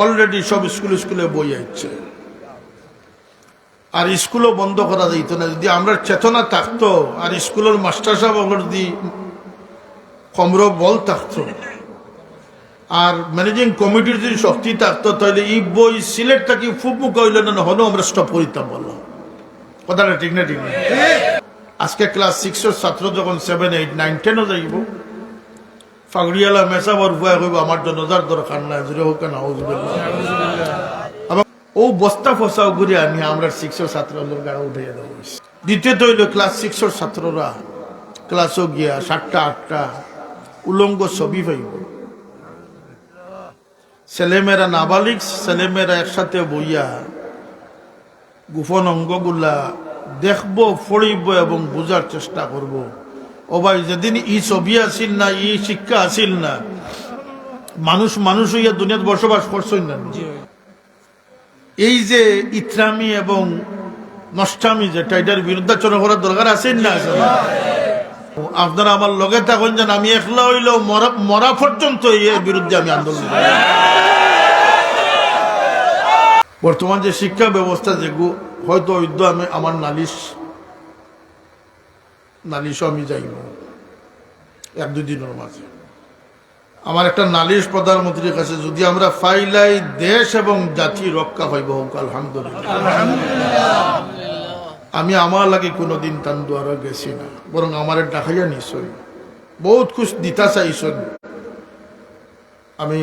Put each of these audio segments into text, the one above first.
Already সব school স্কুলে বই আইছে। আর স্কুলও বন্ধ করা যাইত না। যদি আমরা চেতনা থাকতো আর স্কুলের মাস্টার সাহেব আমরা যদি কমর বল থাকতো আর ম্যানেজিং কমিটির যদি শক্তি থাকতো তাহলে এই বই সিলেট থাকি ফুপ মুখ হইল না হলো আমরা স্টপ করিতাম বললাম কথাটা ঠিক না ঠিক না। আজকে ক্লাস সিক্সের ছাত্র যখন সেভেন এইট নাইন টেনও যাইব ফাগড়িয়ালা মেসা বর ভুয়া কইব আমার জন্য যার দরকার নাই জুড়ে হোক না আবার ও বস্তা ফসাও ঘুরে আনি আমরা সিক্সের ছাত্রদের গাড়ি উঠে দেবো দ্বিতীয়ত হইল ক্লাস সিক্সের ছাত্ররা ক্লাসও গিয়া সাতটা আটটা উলঙ্গ ছবি পাইব। ছেলেমেয়েরা নাবালিক ছেলেমেয়েরা একসাথে বইয়া গোপন অঙ্গগুলা দেখব ফড়িব এবং বোঝার চেষ্টা করব ও ভাই যেদিন ই ছবি আসিল না ই শিক্ষা আসিল না মানুষ মানুষ হইয়া দুনিয়াত বসবাস করছই না এই যে ইত্রামি এবং নষ্টামি যেটা এটার বিরুদ্ধাচরণ করার দরকার আছে না? আপনারা আমার লগে থাকুন যেন আমি একলা হইলেও মরা পর্যন্ত এর বিরুদ্ধে আমি আন্দোলন। বর্তমান যে শিক্ষা ব্যবস্থা যে হয়তো হয়তো আমি আমার নালিশ নালিশও আমি যাইব এক দুই দিনের মাঝে। আমার একটা নালিশ প্রধানমন্ত্রীর কাছে যদি আমরা ফাইলাই দেশ এবং জাতি রক্ষা হইব হোক আলহামদুলিল্লাহ। আমি আমার লাগে কোনোদিন তান দুয়ারে গেছি না। বরং আমার ডাকাইয়া নিশ্চয় বহুত খুশ দিতা চাইছেন। আমি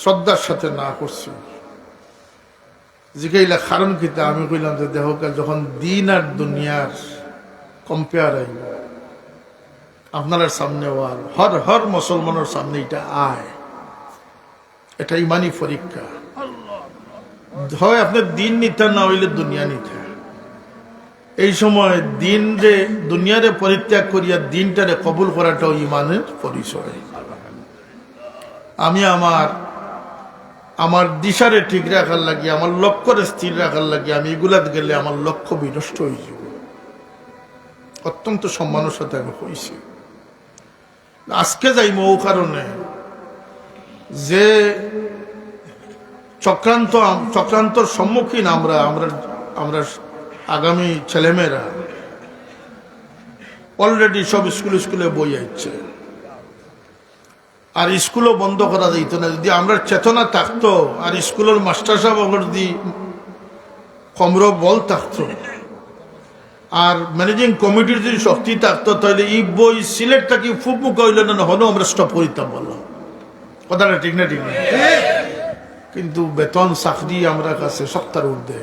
শ্রদ্ধার সাথে না করছি। জিকাইলা কারণ কিতা আমি কইলাম যে দেহ যখন দিন আর দুনিয়ার কম্পেয়ার আপনার সামনে ওয়াল। হর হর মুসলমানের সামনে এটা আয়। এটা ইমানি পরীক্ষা। হয় আপনার দিন নিতে না হইলে দুনিয়া নিতে। এই সময় দিন রে দুনিয়ারে পরিত্যাগ করিয়া দিনটারে কবুল করাটাও ইমানের পরিচয়। আমি আমার আমার দিশারে ঠিক রাখার লাগি, আমার লক্ষ্যরে স্থির রাখার লাগি, আমি এগুলাত গেলে আমার লক্ষ্য বিনষ্ট হয়ে অত্যন্ত সম্মানের সাথে আমি আজকে যাইম ও কারণে, যে চক্রান্ত চক্রান্তর সম্মুখীন আমরা আমরা আমরা আগামী ছেলেমেয়েরা অলরেডি সব স্কুল স্কুলে বই আইছে। আর স্কুলও বন্ধ করা যাইত না। যদি আমরা চেতনা থাকতো, আর স্কুলের মাস্টার সাহেব আমরা যদি কমর বল থাকতো আর ম্যানেজিং কমিটির যদি শক্তি থাকতো, তাহলে এই বই সিলেট থাকি ফুপ মুখ হইল না, হলো আমরা স্টপ করিতাম বললাম কথাটা ঠিক না ঠিক না? কিন্তু বেতন চাকরি আমরা কাছে সপ্তাহ ঊর্ধ্বে।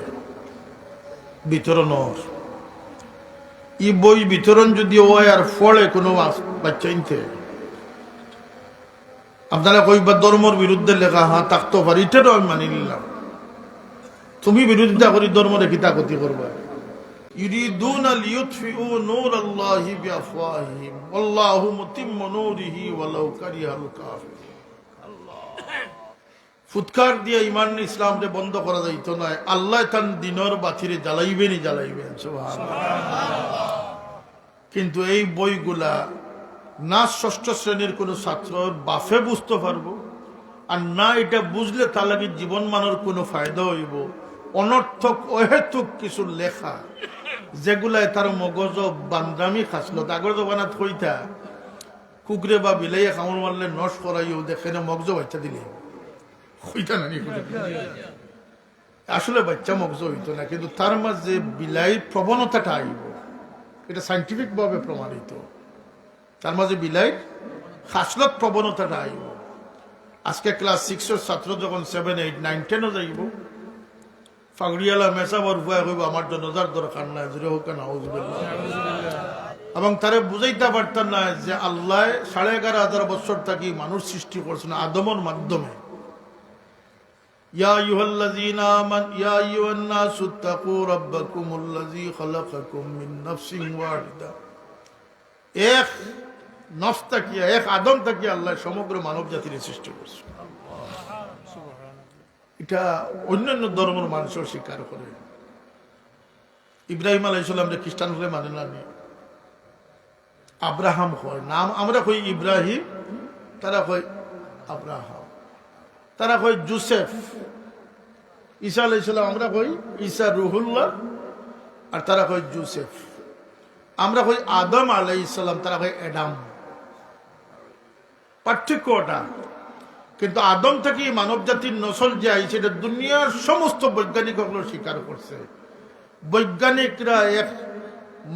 বিতরণ। ই বই বিতরণ যদি হয় আর ফলে কোনো বাচ্চা ইনতে। আপনারা কইবা ধর্মর বিরুদ্ধে লেখা হ্যাঁ থাকতে পারি। এটারও আমি মানি নিলাম। তুমি বিরোধিতা করি, ধর্মরে কিতা গতি করবা। يريدون ليطفئوا نور الله بأفواههم والله متم نوره ولو كره الكافرون ফুৎকার দিয়ে ইমান ইসলাম রে বন্ধ করা যাইতো নয় আল্লাহ তান দিনর বাতিরে জ্বালাইবেনই জ্বালাইবেন সুবহানাল্লাহ। কিন্তু এই বইগুলা না ষষ্ঠ শ্রেণীর কোনো ছাত্র বাফে বুঝতে পারবো আর না এটা বুঝলে তার লাগে জীবন মানের কোনো ফায়দা হইব অনর্থক অহেতুক কিছু লেখা যেগুলাই তার মগজ বান্দামি খাসলো আগর জবানাত কইতা কুকুরে বা বিলাইয়া কামড় মারলে নশ করাইও দেখে মগজ বাচ্চা দিলে? আসলে বাচ্চা মগজ হইতো না, কিন্তু তার মাঝে বিলাই প্রবণতাটা আইব এটা সাইন্টিফিক ভাবে প্রমাণিত তার মাঝে বিলাই খাসলত প্রবণতাটা আইব আজকে ক্লাস সিক্সের ছাত্র যখন সেভেন এইট নাইন টেনও যাইব ফাগড়িয়ালা মেসা বর ভুয়া কইব আমার জন্য যার দরকার নাই জুড়ে হোক না এবং তারে বুঝাইতে পারতাম না যে আল্লাহ সাড়ে এগারো হাজার বছর থাকি মানুষ সৃষ্টি করছেন আদমর মাধ্যমে يا أيها الذين آمنوا يا أيها الناس اتقوا ربكم الذي خلقكم من نفس واحدة এক নফ তাকিয়া এক আদম তাকিয়া আল্লাহ সমগ্র মানব জাতির সৃষ্টি করছে এটা অন্যান্য ধর্মের মানুষও স্বীকার করে। ইব্রাহিম আলাইসাল্লাম যে খ্রিস্টান হলে মানে না। আব্রাহাম হয়। নাম আমরা কই ইব্রাহিম, তারা কই আব্রাহাম। তারা কয় জুসেফ। ঈসা আলাইসাল্লাম আমরা কই ঈসা রুহুল্লাহ, আর তারা কই জুসেফ। আমরা কই আদম আলাই ইসলাম তারা কই এডাম পার্থক্য ওটা। কিন্তু আদম থেকে মানব জাতির নসল যে আইছে এটা দুনিয়ার সমস্ত বৈজ্ঞানিক স্বীকার করছে। বৈজ্ঞানিকরা এক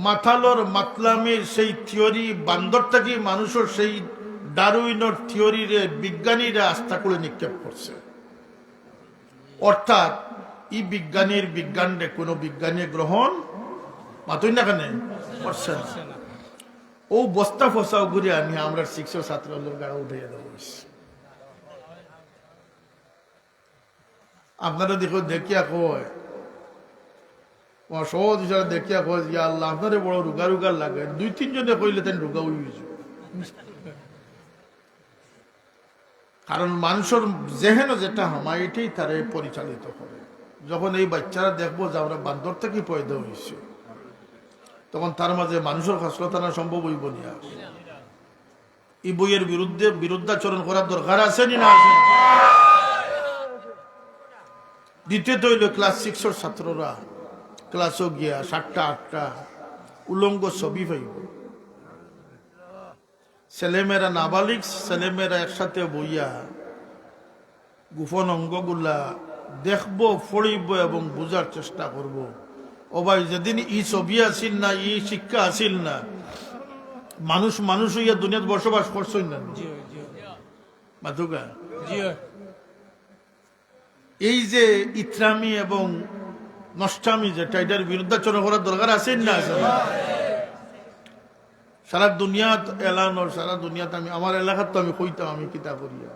মাথালোর মাতলামির সেই থিওরি, বান্দর থেকে মানুষের সেই ডারুইনর থিওরিরে বিজ্ঞানীরা আস্থা করে নিক্ষেপ করছে। অর্থাৎ, ই বিজ্ঞানীর বিজ্ঞানরে কোনো বিজ্ঞানী গ্রহণ মাতুই না কেন? ও বস্তা ফসাও ঘুরে আনি আমরা শিক্ষক ছাত্র গাড়া উঠে দেবো। আপনারা দেখো, দেখিয়া কয়। সহজ হিসাবে দেখিয়া কয় ইয়া আল্লাহ আপনারে বড় রুগা রুগা লাগে। দুই, তিনজনে কইলে তেন রুগা উইছে কারণ মানুষের জেহেন যেটা হামায়, এটাই তারে পরিচালিত করে। যখন এই বাচ্চারা দেখব যে আমরা বান্দর থেকে পয়দা হয়েছে, তখন তার মাঝে মানুষের খাসলতা না সম্ভব হইব নিয়া এই বইয়ের বিরুদ্ধে বিরুদ্ধাচরণ করার দরকার আছে নি আছে? দ্বিতীয়ত হইল ক্লাস সিক্সর ছাত্ররা ক্লাসও গিয়া সাতটা আটটা উলঙ্গ ছবি পাইব। ছেলেমেয়েরা নাবালিক ছেলেমেয়েরা একসাথে বইয়া গোপন অঙ্গগুলা দেখব ফড়িব এবং বুঝার চেষ্টা করব। ও ভাই যেদিন ই ছবি আসিল না ই শিক্ষা আসিল না মানুষ মানুষ হইয়া দুনিয়াত বসবাস করছই না। এই যে ইত্রামি এবং নষ্টামি যেটা এটার বিরুদ্ধাচরণ করার দরকার আছে না? সারা দুনিয়াত এলানোর সারা দুনিয়াতে আমি, আমার এলাকার তো আমি কইতাম, আমি কিতা করিয়া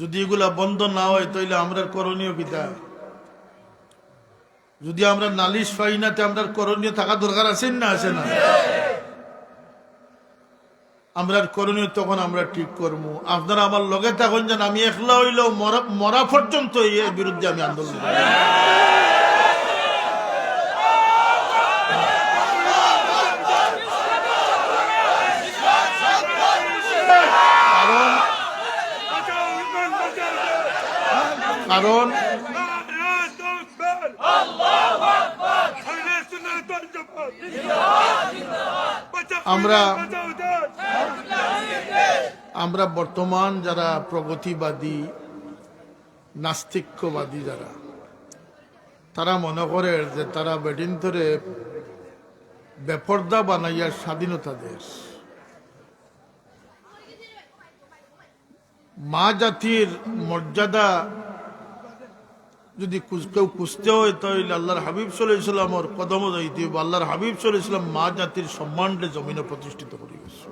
যদি এগুলা বন্ধ না হয়, তাইলে আমরা করণীয় কিতা? যদি আমরা নালিশ পাই না, তো আমরা করণীয় থাকা দরকার আছে না আছে না? আমরা করণীয় তখন আমরা ঠিক করব আপনারা আমার লগে থাকুন যেন আমি একলা হইলেও মরা পর্যন্ত এর বিরুদ্ধে আমি আন্দোলন। কারণ কারণ আমরা আমরা বর্তমান যারা প্রগতিবাদী, নাস্তিক্যবাদী যারা, তারা মনে করে যে তারা বেডিন ধরে বেপর্দা বানাইয়া স্বাধীনতা দেশ। মা জাতির মর্যাদা যদি কেউ খুঁজতে হয়, তাহলে আল্লাহর হাবিব সাল্লাহ ইসলামর কদম যাইতে। আল্লাহর হাবিব সাল্লাহ মা জাতির সম্মানটা জমিনে প্রতিষ্ঠিত করিয়েছে